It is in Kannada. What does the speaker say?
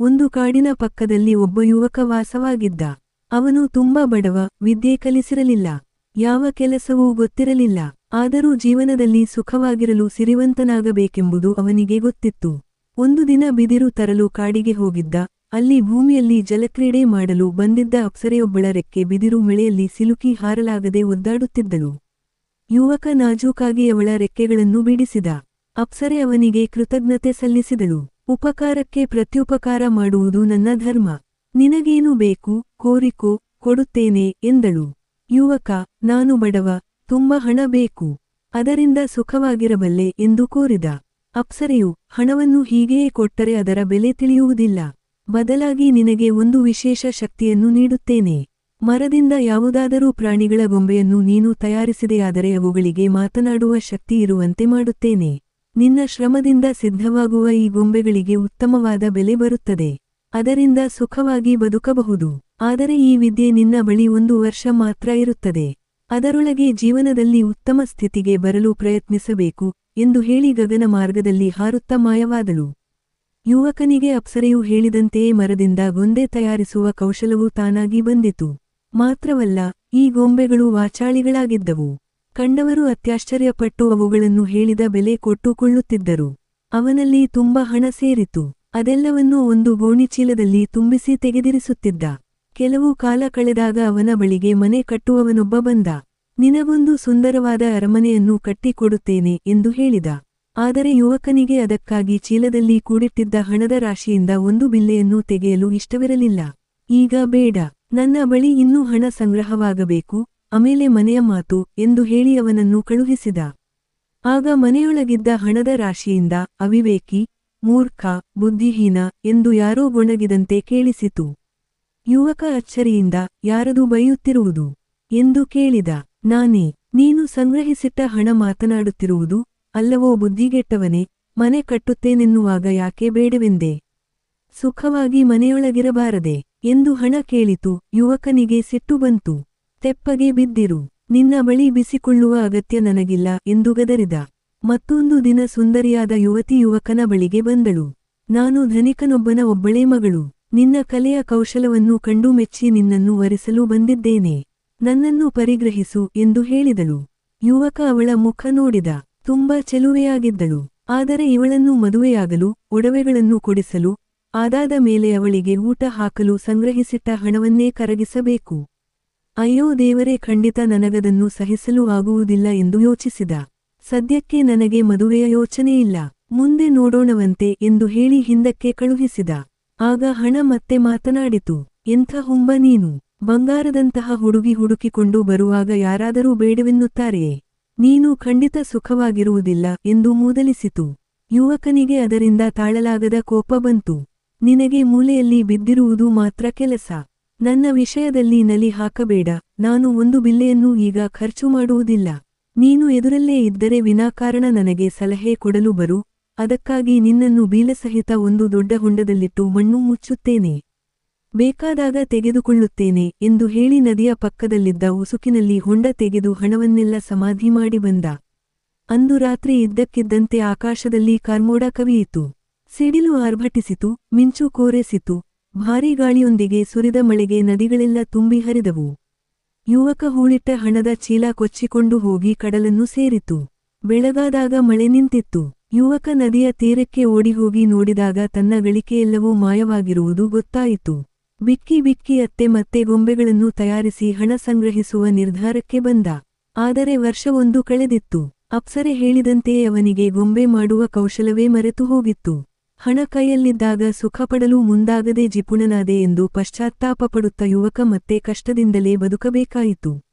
ಒಂದು ಕಾಡಿನ ಪಕ್ಕದಲ್ಲಿ ಒಬ್ಬ ಯುವಕ ವಾಸವಾಗಿದ್ದ. ಅವನು ತುಂಬಾ ಬಡವ, ವಿದ್ಯೆ ಕಲಿಸಿರಲಿಲ್ಲ. ಯಾವ ಕೆಲಸವೂ ಗೊತ್ತಿರಲಿಲ್ಲ. ಆದರೂ ಜೀವನದಲ್ಲಿ ಸುಖವಾಗಿರಲು ಸಿರಿವಂತನಾಗಬೇಕೆಂಬುದು ಅವನಿಗೆ ಗೊತ್ತಿತ್ತು. ಒಂದು ದಿನ ಬಿದಿರು ತರಲು ಕಾಡಿಗೆ ಹೋಗಿದ್ದ. ಅಲ್ಲಿ ಭೂಮಿಯಲ್ಲಿ ಜಲಕ್ರೀಡೆ ಮಾಡಲು ಬಂದಿದ್ದ ಅಪ್ಸರೆಯೊಬ್ಬಳ ರೆಕ್ಕೆ ಬಿದಿರು ಮಳೆಯಲ್ಲಿ ಸಿಲುಕಿ ಹಾರಲಾಗದೆ ಒದ್ದಾಡುತ್ತಿದ್ದಳು. ಯುವಕ ನಾಜೂಕಾಗಿ ಅವಳ ರೆಕ್ಕೆಗಳನ್ನು ಬಿಡಿಸಿದ. ಅಪ್ಸರೆ ಅವನಿಗೆ ಕೃತಜ್ಞತೆ ಸಲ್ಲಿಸಿದಳು. ಉಪಕಾರಕ್ಕೆ ಪ್ರತ್ಯುಪಕಾರ ಮಾಡುವುದು ನನ್ನ ಧರ್ಮ. ನಿನಗೇನು ಬೇಕು, ಕೋರಿಕೋ, ಕೊಡುತ್ತೇನೆ ಎಂದಳು. ಯುವಕ, ನಾನು ಬಡವ, ತುಂಬ ಹಣ ಬೇಕು. ಅದರಿಂದ ಸುಖವಾಗಿರಬಲ್ಲೆ ಎಂದು ಕೋರಿದ. ಅಪ್ಸರೆಯು, ಹಣವನ್ನು ಹೀಗೆಯೇ ಕೊಟ್ಟರೆ ಅದರ ಬೆಲೆ ತಿಳಿಯುವುದಿಲ್ಲ. ಬದಲಾಗಿ ನಿನಗೆ ಒಂದು ವಿಶೇಷ ಶಕ್ತಿಯನ್ನು ನೀಡುತ್ತೇನೆ. ಮರದಿಂದ ಯಾವುದಾದರೂ ಪ್ರಾಣಿಗಳ ಗೊಂಬೆಯನ್ನು ನೀನು ತಯಾರಿಸಿದೆಯಾದರೆ ಅವುಗಳಿಗೆ ಮಾತನಾಡುವ ಶಕ್ತಿ ಇರುವಂತೆ ಮಾಡುತ್ತೇನೆ. ನಿನ್ನ ಶ್ರಮದಿಂದ ಸಿದ್ಧವಾಗುವ ಈ ಗೊಂಬೆಗಳಿಗೆ ಉತ್ತಮವಾದ ಬೆಲೆ ಬರುತ್ತದೆ. ಅದರಿಂದ ಸುಖವಾಗಿ ಬದುಕಬಹುದು. ಆದರೆ ಈ ವಿದ್ಯೆ ನಿನ್ನ ಬಳಿ ಒಂದು ವರ್ಷ ಮಾತ್ರ ಇರುತ್ತದೆ. ಅದರೊಳಗೆ ಜೀವನದಲ್ಲಿ ಉತ್ತಮ ಸ್ಥಿತಿಗೆ ಬರಲು ಪ್ರಯತ್ನಿಸಬೇಕು ಎಂದು ಹೇಳಿ ಗಗನ ಮಾರ್ಗದಲ್ಲಿ ಹಾರುತ್ತ ಮಾಯವಾದಳು. ಯುವಕನಿಗೆ ಅಪ್ಸರೆಯು ಹೇಳಿದಂತೆಯೇ ಮರದಿಂದ ಗೊಂದೆ ತಯಾರಿಸುವ ಕೌಶಲವು ತಾನಾಗಿ ಬಂದಿತು. ಮಾತ್ರವಲ್ಲ, ಈ ಗೊಂಬೆಗಳು ವಾಚಾಳಿಗಳಾಗಿದ್ದವು. ಕಂಡವರು ಅತ್ಯಾಶ್ಚರ್ಯಪಟ್ಟು ಅವುಗಳನ್ನು ಹೇಳಿದ ಬೆಲೆ ಕೊಟ್ಟುಕೊಳ್ಳುತ್ತಿದ್ದರು. ಅವನಲ್ಲಿ ತುಂಬ ಹಣ ಸೇರಿತು. ಅದೆಲ್ಲವನ್ನೂ ಒಂದು ಗೋಣಿಚೀಲದಲ್ಲಿ ತುಂಬಿಸಿ ತೆಗೆದಿರಿಸುತ್ತಿದ್ದ. ಕೆಲವು ಕಾಲ ಕಳೆದಾಗ ಅವನ ಬಳಿಗೆ ಮನೆ ಕಟ್ಟುವವನೊಬ್ಬ ಬಂದ. ನಿನಗೊಂದು ಸುಂದರವಾದ ಅರಮನೆಯನ್ನು ಕಟ್ಟಿಕೊಡುತ್ತೇನೆ ಎಂದು ಹೇಳಿದ. ಆದರೆ ಯುವಕನಿಗೆ ಅದಕ್ಕಾಗಿ ಚೀಲದಲ್ಲಿ ಕೂಡಿಟ್ಟಿದ್ದ ಹಣದ ರಾಶಿಯಿಂದ ಒಂದು ಬಿಲ್ಲೆಯನ್ನು ತೆಗೆಯಲು ಇಷ್ಟವಿರಲಿಲ್ಲ. ಈಗ ಬೇಡ. ನನ್ನ ಬಳಿ ಇನ್ನೂ ಹಣ ಸಂಗ್ರಹವಾಗಬೇಕು. ಆಮೇಲೆ ಮನೆಯ ಮಾತು ಎಂದು ಹೇಳಿ ಅವನನ್ನು ಕಳುಹಿಸಿದ. ಆಗ ಮನೆಯೊಳಗಿದ್ದ ಹಣದ ರಾಶಿಯಿಂದ ಅವಿವೇಕಿ, ಮೂರ್ಖ, ಬುದ್ಧಿಹೀನ ಎಂದು ಯಾರೋ ಗೊಣಗಿದಂತೆ ಕೇಳಿಸಿತು. ಯುವಕ ಅಚ್ಚರಿಯಿಂದ ಯಾರದು ಬೈಯುತ್ತಿರುವುದು? ಎಂದು ಕೇಳಿದ. ನಾನೇ, ನೀನು ಸಂಗ್ರಹಿಸಿಟ್ಟ ಹಣ ಮಾತನಾಡುತ್ತಿರುವುದು? ಅಲ್ಲವೋ ಬುದ್ಧಿಗೆಟ್ಟವನೇ, ಮನೆ ಕಟ್ಟುತ್ತೇನೆನ್ನುವಾಗ ಯಾಕೆ ಬೇಡವೆಂದೆ? ಸುಖವಾಗಿ ಮನೆಯೊಳಗಿರಬಾರದೆ ಎಂದು ಹಣ ಕೇಳಿತು. ಯುವಕನಿಗೆ ಸಿಟ್ಟು ಬಂತು. ತೆಪ್ಪಗೆ ಬಿದ್ದಿರು. ನಿನ್ನ ಬಳಿ ಬಿಸಿಕೊಳ್ಳುವ ಅಗತ್ಯ ನನಗಿಲ್ಲ ಎಂದು ಗದರಿದ. ಮತ್ತೊಂದು ದಿನ ಸುಂದರಿಯಾದ ಯುವತಿ ಯುವಕನ ಬಳಿಗೆ ಬಂದಳು. ನಾನು ಧನಿಕನೊಬ್ಬನ ಒಬ್ಬಳೇ ಮಗಳು. ನಿನ್ನ ಕಲೆಯ ಕೌಶಲವನ್ನು ಕಂಡು ಮೆಚ್ಚಿ ನಿನ್ನನ್ನು ವರಿಸಲು ಬಂದಿದ್ದೇನೆ. ನನ್ನನ್ನು ಪರಿಗ್ರಹಿಸು ಎಂದು ಹೇಳಿದಳು. ಯುವಕ ಅವಳ ಮುಖ ನೋಡಿದ. ತುಂಬಾ ಚೆಲುವೆಯಾಗಿದ್ದಳು. ಆದರೆ ಇವಳನ್ನು ಮದುವೆಯಾಗಲು, ಒಡವೆಗಳನ್ನು ಕೊಡಿಸಲು, ಆದಾದ ಮೇಲೆ ಅವಳಿಗೆ ಊಟ ಹಾಕಲು ಸಂಗ್ರಹಿಸಿಟ್ಟ ಹಣವನ್ನೇ ಕರಗಿಸಬೇಕು. ಅಯ್ಯೋ ದೇವರೇ, ಖಂಡಿತ ನನಗದನ್ನು ಸಹಿಸಲು ಆಗುವುದಿಲ್ಲ ಎಂದು ಯೋಚಿಸಿದ. ಸದ್ಯಕ್ಕೆ ನನಗೆ ಮದುವೆಯ ಯೋಚನೆಯಿಲ್ಲ. ಮುಂದೆ ನೋಡೋಣವಂತೆ ಎಂದು ಹೇಳಿ ಹಿಂದಕ್ಕೆ ಕಳುಹಿಸಿದ. ಆಗ ಹಣ ಮತ್ತೆ ಮಾತನಾಡಿತು. ಎಂಥ ಹುಂಬ ನೀನು. ಬಂಗಾರದಂತಹ ಹುಡುಗಿ ಹುಡುಕಿಕೊಂಡು ಬರುವಾಗ ಯಾರಾದರೂ ಬೇಡವೆನ್ನುತ್ತಾರೆಯೇ ನೀನು ಖಂಡಿತ ಸುಖವಾಗಿರುವುದಿಲ್ಲ ಎಂದು ಮೂದಲಿಸಿತು. ಯುವಕನಿಗೆ ಅದರಿಂದ ತಾಳಲಾಗದ ಕೋಪ ಬಂತು. ನಿನಗೆ ಮೂಲೆಯಲ್ಲಿ ಬಿದ್ದಿರುವುದು ಮಾತ್ರ ಕೆಲಸ. ನನ್ನ ವಿಷಯದಲ್ಲಿ ನಲಿ ಹಾಕಬೇಡ. ನಾನು ಒಂದು ಬಿಲ್ಲೆಯನ್ನು ಈಗ ಖರ್ಚು ಮಾಡುವುದಿಲ್ಲ. ನೀನು ಎದುರಲ್ಲೇ ಇದ್ದರೆ ವಿನಾಕಾರಣ ನನಗೆ ಸಲಹೆ ಕೊಡಲು ಬರು. ಅದಕ್ಕಾಗಿ ನಿನ್ನನ್ನು ಬೀಲಸಹಿತ ಒಂದು ದೊಡ್ಡ ಹೊಂಡದಲ್ಲಿಟ್ಟು ಮಣ್ಣು ಮುಚ್ಚುತ್ತೇನೆ. ಬೇಕಾದಾಗ ತೆಗೆದುಕೊಳ್ಳುತ್ತೇನೆ ಎಂದು ಹೇಳಿ ನದಿಯ ಪಕ್ಕದಲ್ಲಿದ್ದ ಉಸುಕಿನಲ್ಲಿ ಹೊಂಡ ತೆಗೆದು ಹಣವನ್ನೆಲ್ಲ ಸಮಾಧಿ ಮಾಡಿ ಬಂದ. ಅಂದು ರಾತ್ರಿ ಇದ್ದಕ್ಕಿದ್ದಂತೆ ಆಕಾಶದಲ್ಲಿ ಕಾರ್ಮೋಡ ಕವಿಯಿತು. ಸಿಡಿಲು ಆರ್ಭಟಿಸಿತು, ಮಿಂಚು ಕೋರೆಸಿತು. ಭಾರೀ ಗಾಳಿಯೊಂದಿಗೆ ಸುರಿದ ಮಳೆಗೆ ನದಿಗಳೆಲ್ಲ ತುಂಬಿ ಹರಿದವು. ಯುವಕ ಹೂಳಿಟ್ಟ ಹಣದ ಚೀಲ ಕೊಚ್ಚಿಕೊಂಡು ಹೋಗಿ ಕಡಲನ್ನು ಸೇರಿತು. ಬೆಳಗಾದಾಗ ಮಳೆ ನಿಂತಿತ್ತು. ಯುವಕ ನದಿಯ ತೀರಕ್ಕೆ ಓಡಿಹೋಗಿ ನೋಡಿದಾಗ ತನ್ನ ಗಳಿಕೆಯೆಲ್ಲವೂ ಮಾಯವಾಗಿರುವುದು ಗೊತ್ತಾಯಿತು. ಬಿಕ್ಕಿ ಬಿಕ್ಕಿ ಅತ್ತೆ ಮತ್ತೆ ಗೊಂಬೆಗಳನ್ನು ತಯಾರಿಸಿ ಹಣ ಸಂಗ್ರಹಿಸುವ ನಿರ್ಧಾರಕ್ಕೆ ಬಂದ. ಆದರೆ ವರ್ಷವೊಂದು ಕಳೆದಿತ್ತು. ಅಪ್ಸರೆ ಹೇಳಿದಂತೆಯೇ ಅವನಿಗೆ ಗೊಂಬೆ ಮಾಡುವ ಕೌಶಲವೇ ಮರೆತು ಹೋಗಿತ್ತು. ಹಣ ಕೈಯಲ್ಲಿದ್ದಾಗ ಸುಖಪಡಲು ಮುಂದಾಗದೆ ಜಿಪುಣನಾದೆ ಎಂದು ಪಶ್ಚಾತ್ತಾಪ ಪಡುತ್ತ ಯುವಕ ಮತ್ತೆ ಕಷ್ಟದಿಂದಲೇ ಬದುಕಬೇಕಾಯಿತು.